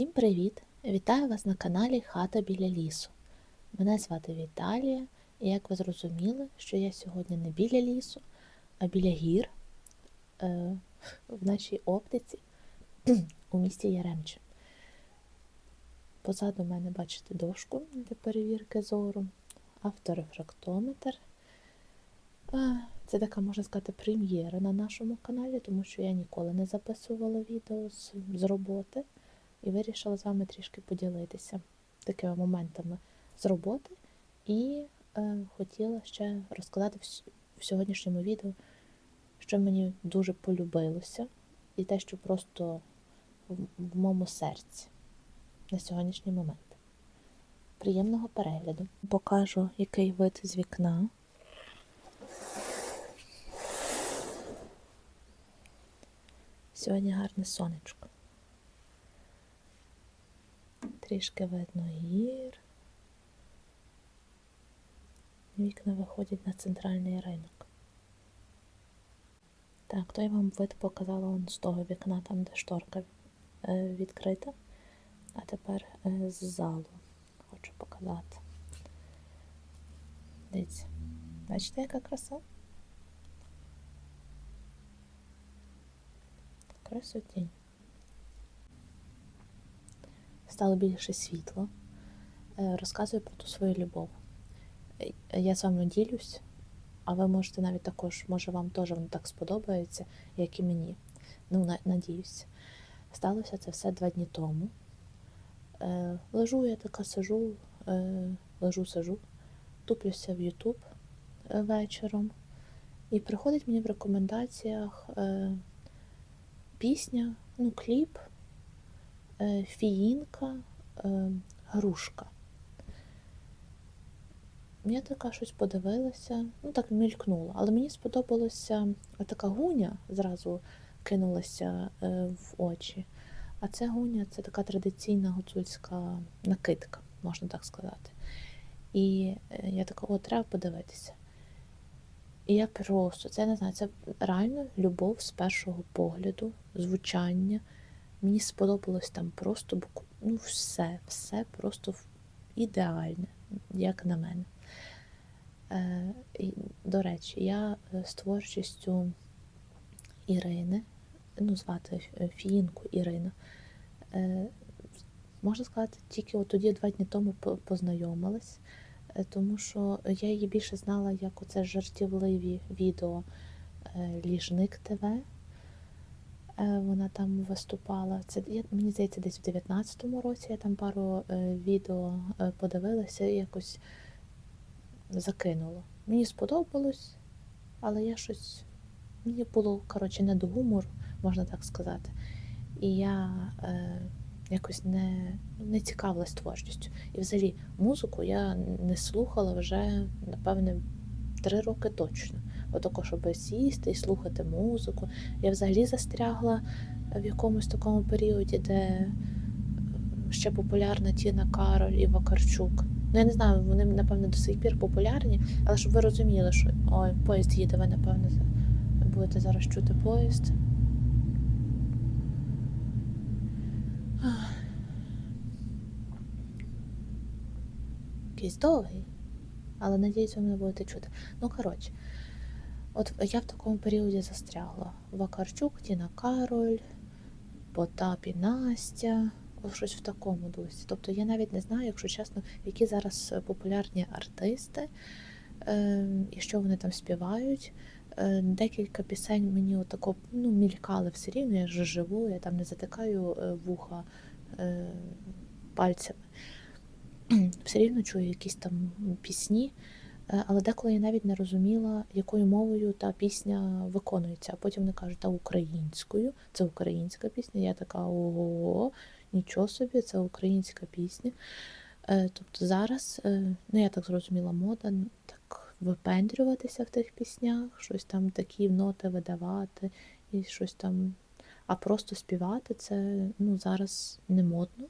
Всім привіт! Вітаю вас на каналі Хата біля лісу. Мене звати Віталія, і як ви зрозуміли, що я сьогодні не біля лісу, а біля гір е, в нашій оптиці у місті Яремче. Позаду мене бачите дошку для перевірки зору, авторефрактометр. Це така, можна сказати, прем'єра на нашому каналі, тому що я ніколи не записувала відео з, з роботи і вирішила з вами трішки поділитися такими моментами з роботи. І е, хотіла ще розказати в, сьогоднішньому відео, що мені дуже полюбилося, і те, що просто в, в моєму серці на сьогоднішній момент. Приємного перегляду. Покажу, який вид з вікна. Сьогодні гарне сонечко. Трішки видно гір. Вікна виходять на центральний ринок. Так, то я вам вид показала он з того вікна, там, де шторка е, відкрита. А тепер е, з залу хочу показати. Дивіться. Бачите, яка краса? Красотінь. Стало більше світла. Е, Розказую про ту свою любов. Е, Я з вами ділюсь, а ви можете навіть також, може вам теж воно так сподобається, як і мені. Ну, на- надіюсь. Сталося це все два дні тому. Е, лежу, я така сижу, лежу, сижу, туплюся в Ютуб вечором. І приходить мені в рекомендаціях пісня, ну, кліп, фіїнка, е, грушка. Я така щось подивилася, ну так мількнула, але мені сподобалася така гуня, зразу кинулася е, в очі. А це гуня це така традиційна гуцульська накидка, можна так сказати. І е, я така, о, треба подивитися. І я просто, це не знаю, це реально любов з першого погляду, звучання. Мені сподобалось там просто ну, все, все просто ідеальне, як на мене. Е, до речі, я е, з творчістю Ірини, ну, звати е, Фіїнку Ірина, можна сказати, тільки от тоді два дні тому познайомилась, тому що я її більше знала як оце жартівливі відео Ліжник ТВ. Е, Вона там виступала. Це я, мені здається, десь в 19-му році я там пару е, відео е, подивилася і якось закинула. Мені сподобалось, але я щось. Мені було, коротше, не до гумору, можна так сказати. І я е, якось не, не цікавилась творчістю. І взагалі музику я не слухала вже, напевне, три роки точно. Отако, щоб сісти і слухати музику. Я взагалі застрягла в якомусь такому періоді, де ще популярна Тіна Кароль і Вакарчук. Ну, я не знаю, вони, напевно, до сих пір популярні, але щоб ви розуміли, що ой, поїзд їде, ви, напевно, будете зараз чути поїзд. Якийсь довгий, але надіюсь, ви мене будете чути. Ну, коротше, от я в такому періоді застрягла. Вакарчук, Тіна Кароль, Потап і Настя. Ось щось в такому дусі. Тобто я навіть не знаю, якщо чесно, які зараз популярні артисти е, і що вони там співають. Е, Декілька пісень мені отако ну, мількали все рівно, я ж живу, я там не затикаю е, вуха е, пальцями. Все рівно чую якісь там пісні, але деколи я навіть не розуміла, якою мовою та пісня виконується. А потім вони кажуть, та українською, це українська пісня. Я така ого, нічого собі, це українська пісня. Е, Тобто зараз, е, ну я так зрозуміла, мода так випендрюватися в тих піснях, щось там такі ноти видавати і щось там. А просто співати це ну, зараз не модно.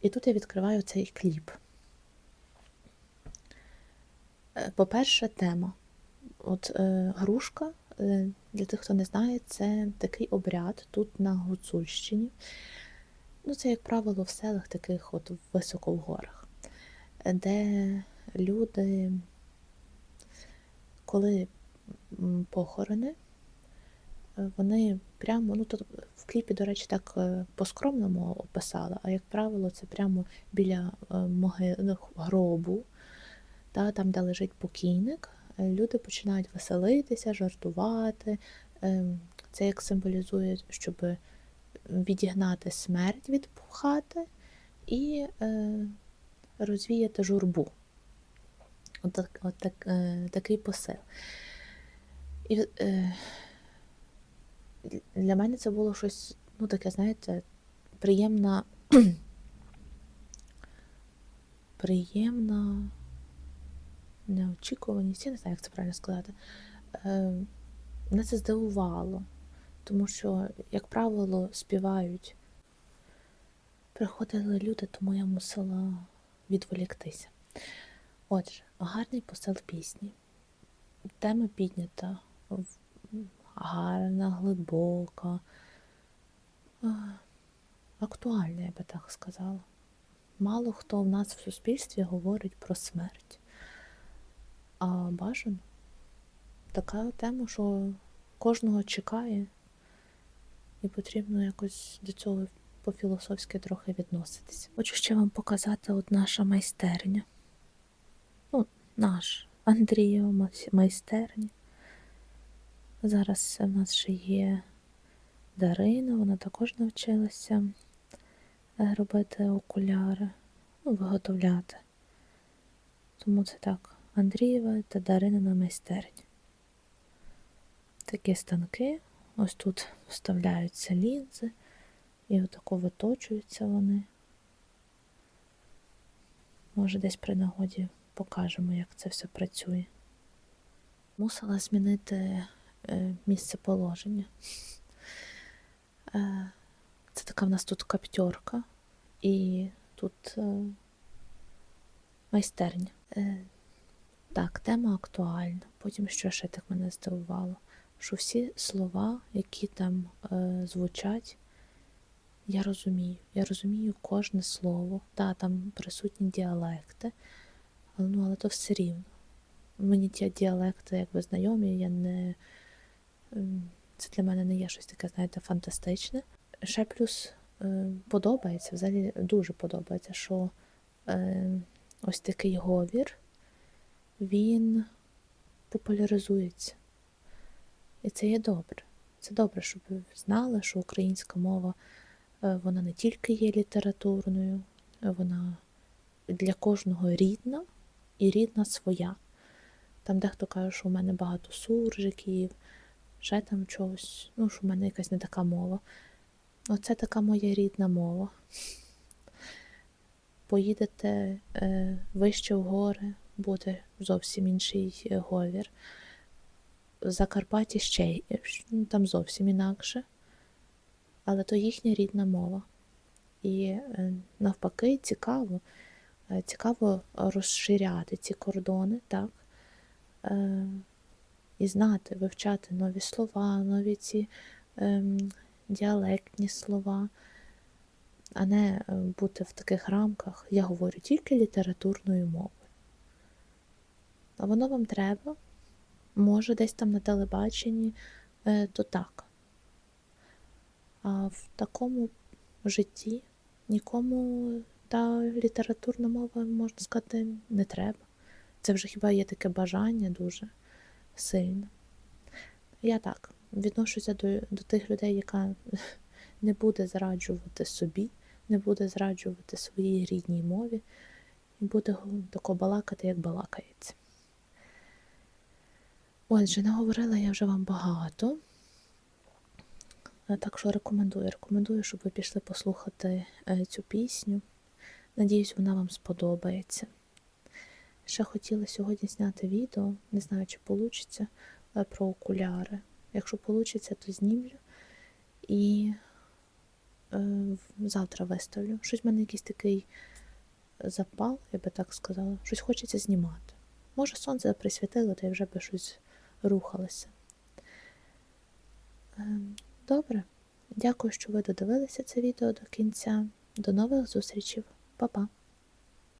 І тут я відкриваю цей кліп. По-перше, тема. От е, грушка, е, для тих, хто не знає, це такий обряд тут на Гуцульщині. Ну, це, як правило, в селах таких от високо в горах, де люди, коли похорони, вони прямо, ну тут в кліпі, до речі, так е, по-скромному описали, а як правило, це прямо біля е, моги... ну, гробу, та, там, де лежить покійник, е, люди починають веселитися, жартувати. Ем, Це як символізує, щоб відігнати смерть від хати і е, розвіяти журбу. От, так, от так, е, такий посил. І для мене це було щось, ну, таке, знаєте, приємна. приємна неочікуваність, я не знаю, як це правильно сказати. Е, мене це здивувало, тому що, як правило, співають. Приходили люди, тому я мусила відволіктися. Отже, гарний посил пісні. Тема піднята гарна, глибока, актуальна, я би так сказала. Мало хто в нас в суспільстві говорить про смерть. А бажано така тема, що кожного чекає, і потрібно якось до цього по-філософськи трохи відноситися. Хочу ще вам показати от наша майстерня. Ну, наш Андрієва майстерня. Зараз в нас ще є Дарина, вона також навчилася е, робити окуляри, ну, виготовляти. Тому це так, Андрієва та Даринина майстерня. Такі станки. Ось тут вставляються лінзи, і отако виточуються вони. Може, десь при нагоді покажемо, як це все працює. Мусила змінити е, місце положення. Е, це така в нас тут каптьорка, і тут е, майстерня. Так, тема актуальна. Потім що ще так мене здивувало, що всі слова, які там е, звучать, я розумію. Я розумію кожне слово. Так, там присутні діалекти, але, ну, але то все рівно. Мені ті діалекти якби знайомі, я не. ем, Це для мене не є щось таке, знаєте, фантастичне. Ще плюс е, подобається, взагалі дуже подобається, що е, ось такий говір, він популяризується. І це є добре. Це добре, щоб ви знали, що українська мова е, вона не тільки є літературною, вона для кожного рідна і рідна своя. Там дехто каже, що у мене багато суржиків, ще там чогось, ну, що в мене якась не така мова. Оце така моя рідна мова. Поїдете е, вище в гори, буде зовсім інший е, говір. В Закарпатті ще е, ну, там зовсім інакше, але то їхня рідна мова. І е, навпаки, цікаво, цікаво розширяти ці кордони, так? І знати, вивчати нові слова, нові ці ем, діалектні слова, а не бути в таких рамках. Я говорю тільки літературною мовою. А воно вам треба, може, десь там на телебаченні, е, то так. А в такому житті нікому та літературна мова, можна сказати, не треба. Це вже хіба є таке бажання дуже сильне. Я так відношуся до, до тих людей, яка не буде зраджувати собі, не буде зраджувати своїй рідній мові, і буде тако балакати, як балакається. Отже, наговорила я вже вам багато. Е, Так що рекомендую, рекомендую, щоб ви пішли послухати е, цю пісню. Надіюсь, вона вам сподобається. Ще хотіла сьогодні зняти відео, не знаю, чи вийде, про окуляри. Якщо вийде, то знімлю і е, завтра виставлю. Щось в мене якийсь такий запал, я би так сказала. Щось хочеться знімати. Може, сонце присвітило, та я вже би щось рухалося. Ем, Добре. Дякую, що ви додивилися це відео до кінця. До нових зустрічей. Па-па!